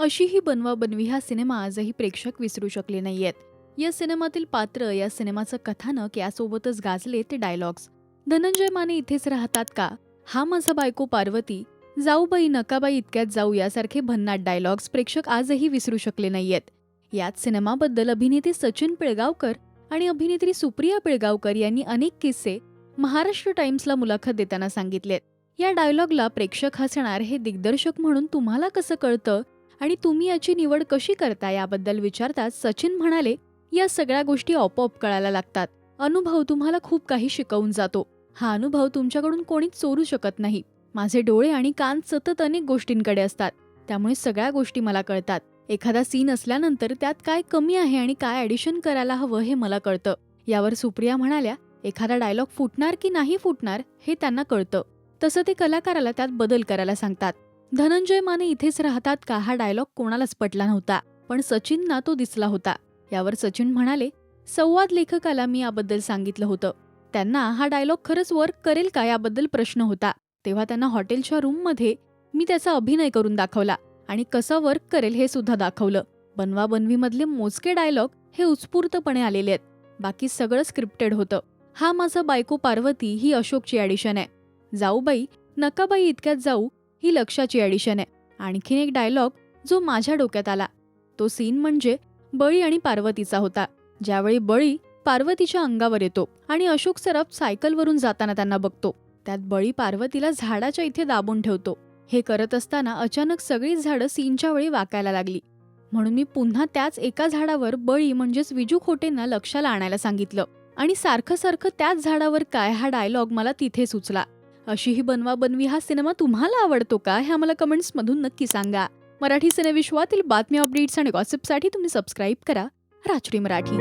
अशी ही बनवा बनवी हा सिनेमा आजही प्रेक्षक विसरू शकले नाहीयेत. या सिनेमातील पात्र या सिनेमाचं कथानक यासोबतच गाजले ते डायलॉग्स धनंजय माने इथेच राहतात का? हा माझा बायको पार्वती. जाऊबाई नकाबाई इतक्यात जाऊ यासारखे भन्नाट डायलॉग्स प्रेक्षक आजही विसरू शकले नाहीयेत. याच सिनेमाबद्दल अभिनेते सचिन पिळगावकर आणि अभिनेत्री सुप्रिया पिळगावकर यांनी अनेक किस्से महाराष्ट्र टाइम्सला मुलाखत देताना सांगितलेत. या डायलॉगला प्रेक्षक हसणार हे दिग्दर्शक म्हणून तुम्हाला कसं कळतं? आणि तुम्ही याची निवड कशी करता याबद्दल विचारताच सचिन म्हणाले या सगळ्या गोष्टी आपोआप कळायला लागतात. अनुभव तुम्हाला खूप काही शिकवून जातो. हा अनुभव तुमच्याकडून कोणीच चोरू शकत नाही. माझे डोळे आणि कान सतत अनेक गोष्टींकडे असतात. त्यामुळे सगळ्या गोष्टी मला कळतात. एखादा सीन असल्यानंतर त्यात काय कमी आहे आणि काय ॲडिशन करायला हवं हे मला कळतं. यावर सुप्रिया म्हणाल्या एखादा डायलॉग फुटणार की नाही फुटणार हे त्यांना कळतं. तसं ते कलाकाराला त्यात बदल करायला सांगतात. धनंजय माने इथेच राहतात का हा डायलॉग कोणालाच पटला नव्हता पण सचिनना तो दिसला होता. यावर सचिन म्हणाले संवाद लेखकाला मी याबद्दल सांगितलं होतं. त्यांना हा डायलॉग खरंच वर्क करेल का याबद्दल प्रश्न होता. तेव्हा त्यांना हॉटेलच्या रूममध्ये मी त्याचा अभिनय करून दाखवला आणि कसं वर्क करेल हे सुद्धा दाखवलं. बनवा बनवीमधले मोजके डायलॉग हे उत्स्फूर्तपणे आलेले आहेत. बाकी सगळं स्क्रिप्टेड होतं. हा माझा बायको पार्वती ही अशोकची ॲडिशन आहे. जाऊबाई नकाबाई इतक्यात जाऊ ही लक्षाची ॲडिशन आहे. आणखीन एक डायलॉग जो माझ्या डोक्यात आला. तो सीन म्हणजे बळी आणि पार्वतीचा होता. ज्यावेळी बळी पार्वतीच्या अंगावर येतो आणि अशोक सरफ सायकलवरून जाताना त्यांना बघतो. त्यात बळी पार्वतीला झाडाच्या इथे दाबून ठेवतो. हे करत असताना अचानक सगळीच झाडं सीनच्या वेळी वाकायला लागली. म्हणून मी पुन्हा त्याच एका झाडावर बळी म्हणजेच विजू खोटेंना लक्षाला आणायला सांगितलं. आणि सारखं सारखं त्याच झाडावर काय हा डायलॉग मला तिथे सुचला अशी ही बनवा बनवी हा सिनेमा तुम्हाला आवडतो का? हे आम्हाला कमेंट्समधून नक्की सांगा. मराठी सिनेविश्वातील बातम्या अपडेट्स आणि गॉसिपसाठी तुम्ही सबस्क्राईब करा. राजश्री मराठी.